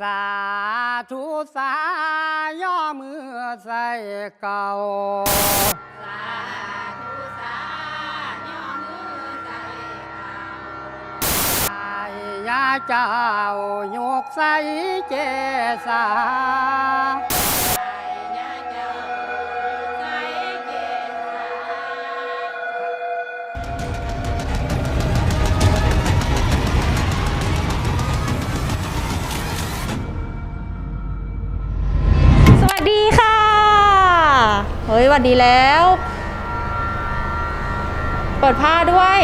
สาธุสาย่อมือใส่เก่า สาธุสาย่อมือใจเก่าอายาเจ้ายกใส่เจสา วัสดีแล้ว เปิดผ้าด้วย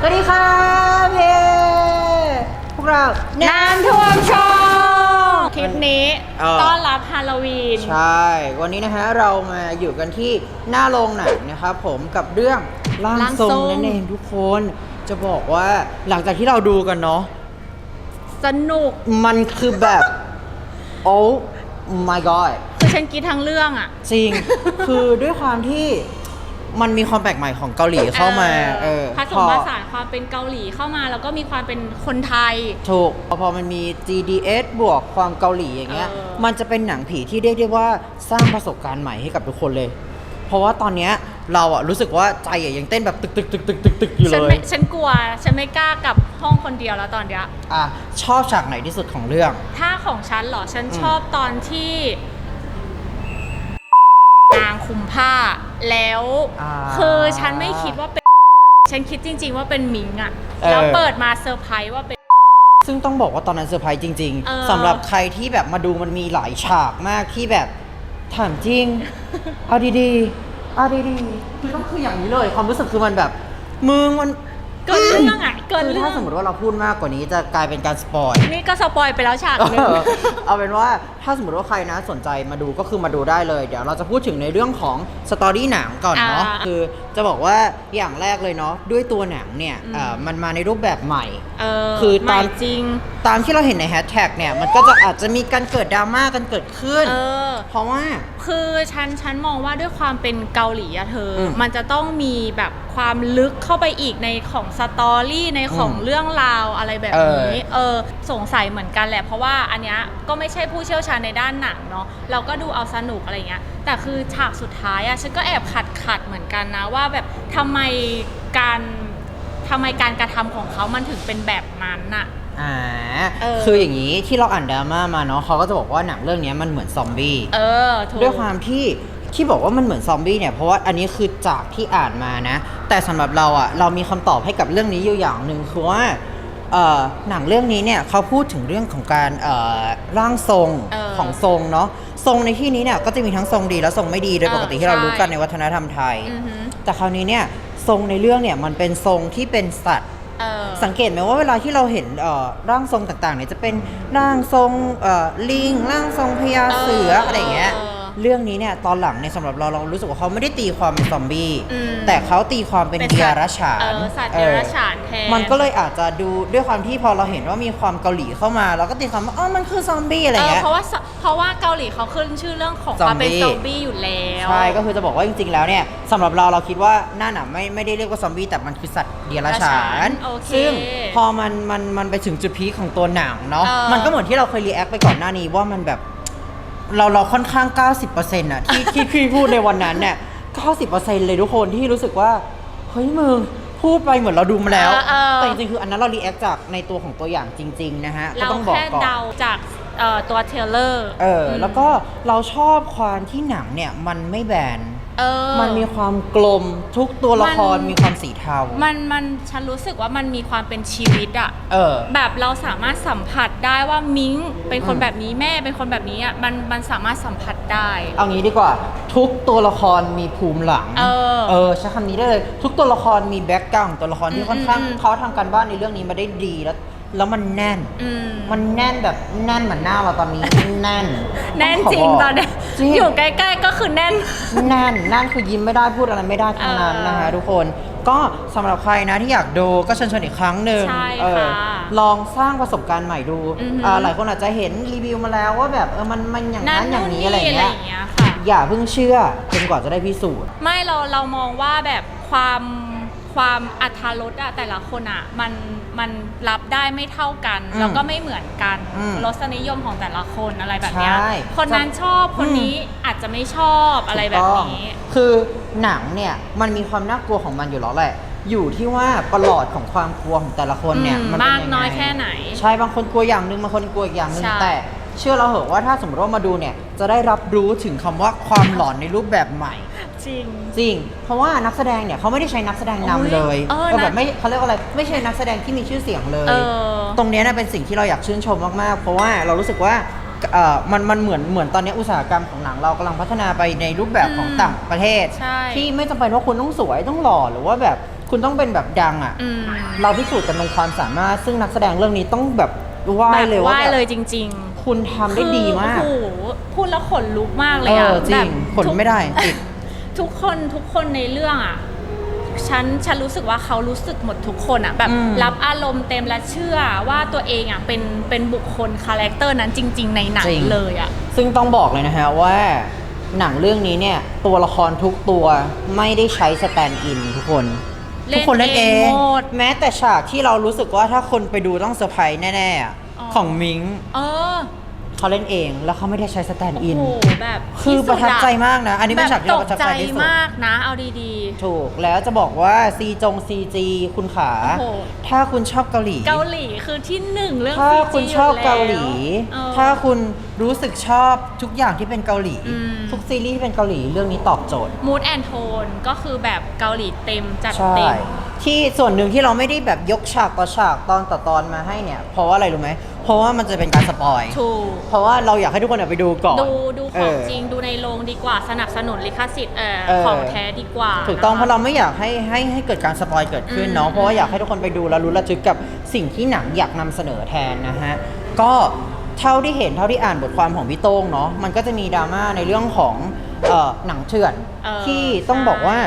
สวัสดีค่ะเพพวกเรา น้ำท่วมชองคลิปนี้เออต้อนรับฮาโลวีน ใช่ วันนี้นะฮะเรามาอยู่กันที่หน้าโรงหนังนะครับผมกับเรื่องร่างร่างททรรง งนั่นเองทุกคน จะบอกว่าหลังจากที่เราดูกันเนาะสนุก มันคือแบบ โอ้ my god คือ ฉันกรีดทั้งเรื่องอะ จริง คือด้วยความที่มันมีความแปลกใหม่ของเกาหลีเข้ามา เออผสพมอผสานความเป็นเกาหลีเข้ามา แล้วก็มีความเป็นคนไทย ถูก พอมันมี GDS บวกความเกาหลีอย่างเงี้ยเออมันจะเป็นหนังผีที่เรียกได้ว่าสร้างประสบการณ์ใหม่ให้กับทุกคนเลย เพราะว่าตอนเนี้ยเราอะรู้สึกว่าใจอะยังเต้นแบบตึกตึกตึกตึกตึกตึกอยู่ฉันเลยไม่ฉันกลัว ฉันไม่กล้ากลับห้องคนเดียวแล้วตอนเนี้ยอะชอบฉากไหนที่สุดของเรื่อง ถ้าของฉันเหรอ ฉันอืมชอบตอนที่ นางคุมผ้า แล้วอ่าคือฉันไม่คิดว่าเป็น ฉันคิดจริง ๆ ว่าเป็นมิงอะเออ แล้วเปิดมาเซอร์ไพรส์ว่าเป็น ซึ่งต้องบอกว่าตอนนั้นเซอร์ไพรส์จริง เออ ๆสำหรับใครที่แบบมาดูมันมีหลายฉากมากที่แบบถามจริง เอาดีๆเอาดีๆคือต้องคืออย่างนี้เลย ความรู้สึกคือมันแบบมึงมันเกินเรื่องอะเกินคือเรื่อถ้างสมมติว่าเราพูดมากกว่านี้จะกลายเป็นการสปอย นี่ก็สปอยไปแล้วฉากหนึง เออเอาเป็นว่าถ้าสมมติว่าใครนะสนใจมาดูก็คือมาดูได้เลย เดี๋ยวเราจะพูดถึงในเรื่องของสตอรี่หนังก่อนเนาะอ่าคือจะบอกว่าอย่างแรกเลยเนาะด้วยตัวหนังเนี่ยอืม เอ่อมันมาในรูปแบบใหม่ เออคือตอนใหม่จริง ตามที่เราเห็นในแฮชแท็กเนี่ยมันก็จะอาจจะมีการเกิดดราม่ากันเกิดขึ้น เออ เพราะว่า คือฉันฉันมองว่าด้วยความเป็นเกาหลีอะเธออมมันจะต้องมีแบบความลึกเข้าไปอีกในของสตอรี่ในของอืมเรื่องราวอะไรแบบนี้ เออสงสัยเหมือนกันแหละ เพราะว่าอันเนี้ยก็ไม่ใช่ผู้เชี่ยวชาญในด้านหนังเนาะเราก็ดูเอาสนุกอะไรเงี้ยแต่คือฉากสุดท้ายอะฉันก็แอบขัดขัดๆเหมือนกันนะว่าแบบทำไมการทำไมการกระทำของเขามันถึงเป็นแบบนั้นน่ะ อ่าเออ คืออย่างนี้ที่เราอ่านดราม่ามาเนาะเขาก็จะบอกว่าหนังเรื่องเนี้ยมันเหมือนซอมบี้ เออถูก ด้วยความที่ที่บอกว่ามันเหมือนซอมบี้เนี่ยเพราะว่าอันนี้คือจากที่อ่านมานะ แต่สำหรับเราอะ่ะเรามีคำตอบให้กับเรื่องนี้อยู่อย่างหนึ่งคือว่าเอ่อ หนังเรื่องนี้เนี่ยเขาพูดถึงเรื่องของการเอ่อร่างทรงเออของทรงเนาะทรงในที่นี้เนี่ยก็จะมีทั้งทรงดีและทรงไม่ดีโดยเออปกติที่เราใช่รู้กันในวัฒนธรรมไทยอือหือแต่คราวนี้เนี่ยทรงในเรื่องเนี่ยมันเป็นทรงที่เป็นสัตว์เออสังเกตไหมว่าเวลาที่เราเห็นเอ่อร่างทรงต่างๆเนี่ยจะเป็นร่างทรงเอ่อลิงร่างทรงพญาเสือเออออะไรอย่างเงี้ย เออเรื่องนี้เนี่ยตอนหลังเนี่ยสำหรับเราเรารู้สึกว่าเขาไม่ได้ตีความเป็นซอมบี้อืมแต่เขาตีความเป็นเป็นเดียสัตว์รฉานเออสัตว์เอเดอรัจฉานแทน มันก็เลยอาจจะดูด้วยความที่พอเราเห็นว่ามีความเกาหลีเข้ามาเราก็ตีความว่าอ๋อมันคือซอมบี้อะไรเออเงี้ย เพราะว่าสเพราะว่าเกาหลีเขาขึ้นชื่อเรื่องของความเป็นซซออมมบี้บี้อยู่แล้วใช่ก็คือจะบอกว่าจริงๆแล้วเนี่ยสำหรับเราเราคิดว่านั่นอะไม่ไม่ได้เรียกว่าซอมบี้แต่มันคือสัตว์เดียรฉานโอเค ซึ่งพอมันมันมันไปถึงจุดพีคของตัวหนังเนาะเออ มันก็เหมือนที่เราเคยรีแอคไปก่อนหน้านี้ว่ามันแบบ เราเราค่อนข้าง 90%อะที่ที่พี่พูดในวันนั้นเนี่ย90%เลยทุกคนที่รู้สึกว่าเฮ้ยมึงพูดไปเหมือนเราดูมาแล้ว เออเออ แต่จริงๆคืออันนั้นเรารีแอคจากในตัวของตัวอย่างจริง ๆ นะฮะก็เราต้องบอกแค่ก่อน เดาจากเอ่อตัวเทรลเลอร์ เออแล้วก็เราชอบความที่หนังเนี่ยมันไม่แบน เออ มันมีความกลมทุกตัวละครมัน มีความสีเทามันมันฉันรู้สึกว่ามันมีความเป็นชีวิตอะเออ แบบเราสามารถสัมผัสได้ว่ามิงเป็นคนอืมแบบนี้แม่เป็นคนแบบนี้อะมันมันสามารถสัมผัสได้ เอางี้ดีกว่า ทุกตัวละครมีภูมิหลังเออเออใช้คำนี้ได้เลย ทุกตัวละครมีแบ็กกราวด์ตัวละครอืที่มค่อนข้างอืมเขาทำการบ้านในเรื่องนี้มาได้ดีแล้ว แล้วมันแน่น อืม มันแน่นแบบแน่นเหมือนหน้าเราตอนนี้ แน่นแน่นจริงขบกตอนเนี้ยจริง อยู่ใกล้ๆก็คือแน่น แน่นนั่นคือยิ้มไม่ได้พูดอะไรไม่ได้ทั้งนั้นเออนะคะทุกคน ก็สำหรับใครนะที่อยากดูก็เชิญชวนอีกครั้งหนึ่งใช่เออค่ะลองสร้างประสบการณ์ใหม่ดูอือหืออ่าหลายคนอาจจะเห็นรีวิวมาแล้วว่าแบบเออมันมันอย่างนั้นอย่างนี้อะไรเงี้ยเงี้ย ค่ะ อย่าเพิ่งเชื่อจนกว่าจะได้พิสูจน์ ไม่เราเรามองว่าแบบความ ความอัธรสอะแต่ละคนอะมันมันรับได้ไม่เท่ากัน อืมแล้วก็ไม่เหมือนกันอืมรสนิยมของแต่ละคนอะไรแบบเนี้ยใช่คนนั้นชอบคนนี้อาจจะไม่ชอบอะไรแบบนี้ ถูกต้องคือหนังเนี่ยมันมีความน่ากลัวของมันอยู่แล้วแหละ อยู่ที่ว่าประหลอดของความกลัวของแต่ละคนเนี่ยอืมมันเป็นมากยังไงน้อยแค่ไหนใช่บางคนกลัวอย่างหนึ่งบางคนกลัวอีกอย่างหนึ่งใช่ แต่เชื่อเราเหอะว่าถ้าสมมติว่ามาดูเนี่ยจะได้รับรู้ถึงคำว่าความหลอนในรูปแบบใหม่ จริง จริง เพราะว่านักแสดงเนี่ยเขาไม่ได้ใช้นักแสดงนำเลยโอ้ยเออเออแบบนะไม่เขาเรียกว่าอะไรไม่ใช่นักแสดงที่มีชื่อเสียงเลย เออ ตรงเนี้ยนะเป็นสิ่งที่เราอยากชื่นชมมากๆ เพราะว่าเรารู้สึกว่าเอ่อมันมันเหมือนเหมือนตอนนี้อุตสาหกรรมของหนังเรากำลังพัฒนาไปในรูปแบบของอืมต่างประเทศ ใช่ ที่ไม่จำเป็นว่าคุณต้องสวยต้องหล่อหรือว่าแบบคุณต้องเป็นแบบดังอะ อืมเราพิสูจน์กันบนความสามารถ ซึ่งนักแสดงเรื่องนี้ต้องแบบไหว้เลยว่าไหว้แบบเลยจริงคุณทำๆได้ดีมาก คือโอ้โหพูดแล้วขนลุกมากเลเอยอะอจริแบงบขนไม่ได้ติด ทุกคนทุกคนในเรื่องอะฉันฉันรู้สึกว่าเขารู้สึกหมดทุกคนอะแบบอืม รับอารมณ์เต็มและเชื่อว่าตัวเองอะเป็นเป็นบุคคลคาแรคเตอร์นั้นจริง ๆ ในหนังจริง เลยอะ ซึ่งต้องบอกเลยนะฮะว่าหนังเรื่องนี้เนี่ย ตัวละครทุกตัวไม่ได้ใช้สแตนด์อินทุกคนเล่นทุกคนเล่นเอเองงหมด แม้แต่ฉากที่เรารู้สึกว่าถ้าคนไปดูต้องเซอร์ไพรส์แน่ๆอะอ๋อ ของมิง เออ เขาเล่นเอง แล้วเขาไม่ได้ใช้สแตนด์อิน โอ้โหแบบคือที่ประทับสุดใจมากนะ อันนี้เป็นฉากที่ตเรากประทับใจใจที่สุด มากนะ เอาดีถูก แล้วจะบอกว่าซีจงซีจีคุณขา โอ้โห ถ้าคุณชอบเกาหลีๆเกาหลีคือที่หนึ่งเรื่อง ถ้า CG คุณชอบยู่แล้วเกาหลีเออ ถ้าคุณรู้สึกชอบทุกอย่างที่เป็นเกาหลี อืม ทุกซีรีส์ที่เป็นเกาหลีเรื่องนี้ตอบโจทย์ มูดแอนโทนก็คือแบบเกาหลีเต็มจัดใช่ เต็ม ที่ส่วนหนึ่งที่เราไม่ได้แบบยกฉากต่อฉากตอนต่อตอนมาให้เนี่ย เพราะว่าอะไรรู้ไหม เพราะว่ามันจะเป็นการสปอย ถูก เพราะว่าเราอยากให้ทุกคนอะไปดูก่อนดูดูของเจริงดูในโรงดีกว่าสนับสนุนลิขสิทธิ์เอ่อเออของแท้ดีกว่าถูกต้องนคเพราะเราไม่อยากให้ให้ให้เกิดการสปอยเกิดขึ้นเนาะอืมเพราะว่าอยากให้ทุกคนไปดูแล้วรู้ระทึกกับสิ่งที่หนังอยากนำเสนอแทนนะฮะ ก็เท่าที่เห็นเท่าที่อ่านบทความของพี่โต้งเนาะ มันก็จะมีดราม่าในเรื่องของเอ่อหนังเถื่อนเออที่ต้องใช่บอกว่า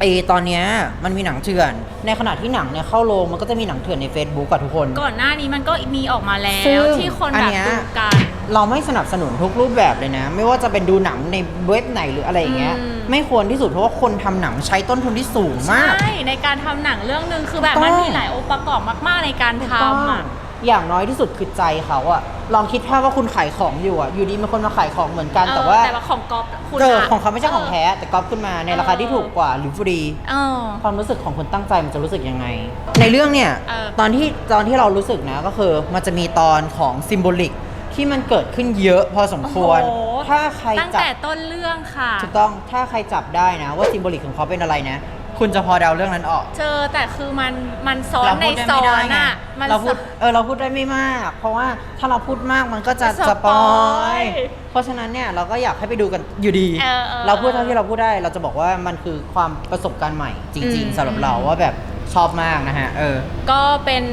ไอตอนเนี้ยมันมีหนังเถื่อน ในขณะที่หนังเนี่ยเข้าโรงมันก็จะมีหนังเถื่อนใน Facebook กับทุกคน ก่อนหน้านี้มันก็มีออกมาแล้ซึ่ว งที่คนอันแบบเนี้ย ดูกัน เราไม่สนับสนุนทุกรูปแบบเลยนะ ไม่ว่าจะเป็นดูหนังในเว็บไหนหรืออะไรอย่างเงี้ยอืม ไม่ควรที่สุดเพราะว่าคนทำหนังใช้ต้นทุนที่สูงมาก ใช่ ในการทำหนังเรื่องหนึ่งคือแบบถูกต้องมันมีหลายองค์ประกอบมาก ๆ ในการถูกต้องทำอะ อย่างน้อยที่สุดคือใจเขาอะ ลองคิดภาพว่าคุณขายของอยู่อะอยู่ดีมีคนมาขายของเหมือนกันเออแต่ว่าแต่ว่าของก๊อฟคุณเอออะของเขาไม่ใช่ของแท้ แต่ก๊อปขึ้นมาในราคาที่ถูกกว่าหรือฟรีเออความรู้สึกของคนตั้งใจมันจะรู้สึกยังไง ในเรื่องเนี่ยเออตอนที่ตอนที่เรารู้สึกนะก็คือมันจะมีตอนของซิมโบลิกที่มันเกิดขึ้นเยอะพอสมควรโอ้โหถ้าใครตั้งจับแต่ต้นเรื่องค่ะถูกต้องถ้าใครจับได้นะ ว่าซิมโบลิกของเขาเป็นอะไรนะ คุณจะพอเดาเรื่องนั้นออก เจอแต่คือมันมันซ้อนเราในพูดได้ซ้ไม่อได้นไงอะมันเราพูดซ้อนเออเราพูดได้ไม่มาก เพราะว่าถ้าเราพูดมากมันก็จะจะสสปปออยยเพราะฉะนั้นเนี่ยเราก็อยากให้ไปดูกันอยู่ดีเออเออเราพูดเท่าที่เราพูดได้ เราจะบอกว่ามันคือความประสบการณ์ใหม่จริงอืมๆสำหรับเราว่าแบบชอบมากนะฮะเออ ก็เป็น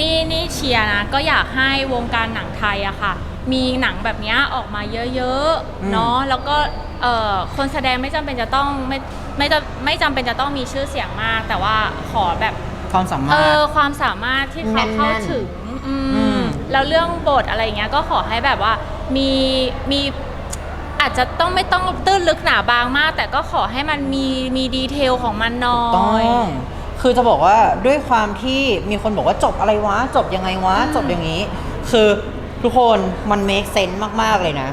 นี่นี่เชียร์นะก็อยากให้วงการหนังไทยอะค่ะ มีหนังแบบเนี้ยออกมาเยอะอืมๆเนาะแล้วก็เอ่อคนแสดงไม่จำเป็นจะต้องไม่ไม่จะไม่จำเป็นจะต้องมีชื่อเสียงมาก แต่ว่าขอแบบความสามาเอรถอความสามารถที่เขาเข้าแน่นๆถึงอืมอืมแล้วเรื่องบทอะไรเงี้ยก็ขอให้แบบว่ามีมีอาจจะต้องไม่ต้องตื้นลึกหนาบางมาก แต่ก็ขอให้มันมีมีดีเทลของมันหน้อต้องยคือจะบอกว่าด้วยความที่มีคนบอกว่าจบอะไรวะ จบยังไงวะอืมจบอย่างนี้ คือ ทุกคนมัน make sense มาก ๆ เลยนะ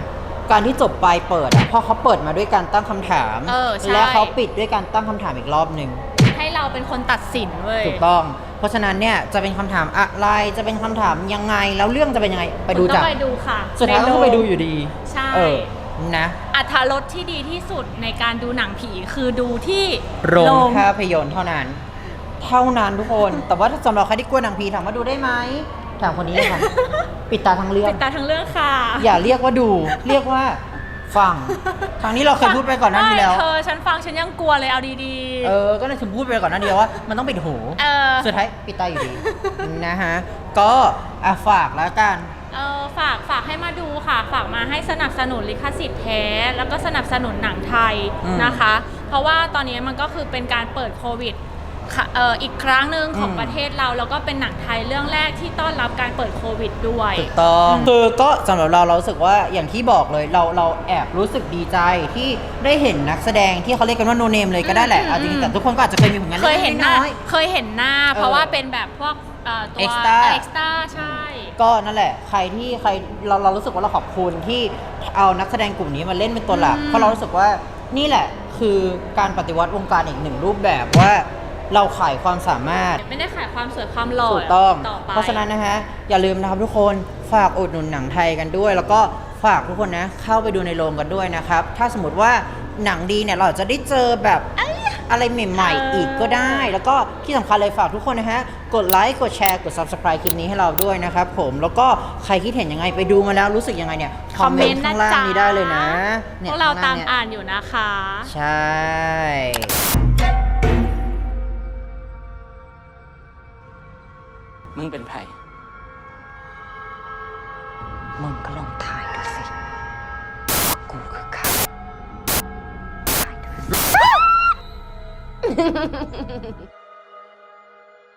การที่จบปลายเปิดอะเพราะเขาเปิดมาด้วยการตั้งคำถาม เออใช่ และเขาปิดด้วยการตั้งคำถามอีกรอบหนึ่ง ให้เราเป็นคนตัดสินเว้ย ถูกต้อง เพราะฉะนั้นเนี่ยจะเป็นคำถามอะไร จะเป็นคำถามยังไง แล้วเรื่องจะเป็นยังไง ไปดูคุณต้จ้ะองไปดูค่ะสุดท้ายก็ต้องไปดูอยู่ดีใช่ เออ นะ อัธรสที่ดีที่สุดในการดูหนังผีคือดูที่โรงโรงภาพยนตร์เท่านั้น เท่านั้นทุกคน แต่ว่าถ้าสำหรับใครที่กลัวหนังผีถามว่าดูได้ไหม ถามคนนี้ค่ะ ปิดตาทั้งเรื่อง ปิดตาทั้งเรื่องค่ะอย่าเรียกว่าดู เรียกว่าฟังครั้งนี้เราเคยพูดไปก่อนหน้านี้แล้ว ไม่เธอฉันฟังฉันยังกลัวเลยเอาดีๆเออ ก็เลยถึงพูดไปก่อนหน้านี้แล้วว่า มันต้องปิดหูเออสุดท้ายปิดตาอยู่ดี นะฮะ ก็อะฝากแล้วกัน เออฝากฝากให้มาดูค่ะ ฝากมาให้สนับสนุนลิขสิทธิ์แท้ แล้วก็สนับสนุนหนังไทยอืมนะคะ เพราะว่าตอนนี้มันก็คือเป็นการเปิดโควิด ค่ะเอ่ออีกครั้งหนึ่งของอืม ประเทศเราแล้วก็เป็นหนังไทยเรื่องแรกที่ต้อนรับการเปิดโควิดด้วย ถูกต้องคือก็สำหรับเราเรารู้สึกว่าอย่างที่บอกเลยเราเราแอบรู้สึกดีใจที่ได้เห็นนักแสดงที่เขาเรียกกันว่าโนเนมเลยก็ได้แหละอืม เอาจริอืงมๆแต่ทุกคนก็อาจจะเคยมีผลงานเคยเห็นหน้าอยๆเคยเห็นหน้า เพราะเออว่าเป็นแบบพวกอ่าตัว Extra เอ็กซ์ตาใช่ก็นั่นแหละ ใครที่ใครเราเรารู้สึกว่าเราขอบคุณที่เอานักแสดงกลุ่มนี้มาเล่นเป็นตัวหลักอืม เพราะเรารู้สึกว่านี่แหละคือการปฏิวัติวงการอีกหนึ่งรูปแบบว่า เราขายความสามารถ ไม่ได้ขายความสวยความหล่อถูกต้อง ต่อไปเพราะฉะนั้นนะฮะ อย่าลืมนะครับทุกคนฝากอุดหนุนหนังไทยกันด้วย แล้วก็ฝากทุกคนนะเข้าไปดูในโรงกันด้วยนะครับ ถ้าสมมติว่าหนังดีเนี่ยเราจะได้เจอแบบอะไรใหม่ๆอีกก็ได้ แล้วก็ที่สำคัญเลยฝากทุกคนนะฮะ กดไลค์ กดแชร์ กด subscribe คลิปนี้ให้เราด้วยนะครับผม แล้วก็ใครคิดเห็นยังไงไปดูมาแล้วรู้สึกยังไงเนี่ย คอมเมนต์ข้างล่างนี้ได้เลยนะพเนี่ยวกเราข้งล่ตางมนี่ยอ่านอยู่นะคะ ใช่ งเป็นไผ่มึงก็ลองถ่ายดูสิ กูคือใครถ่ายดูสิ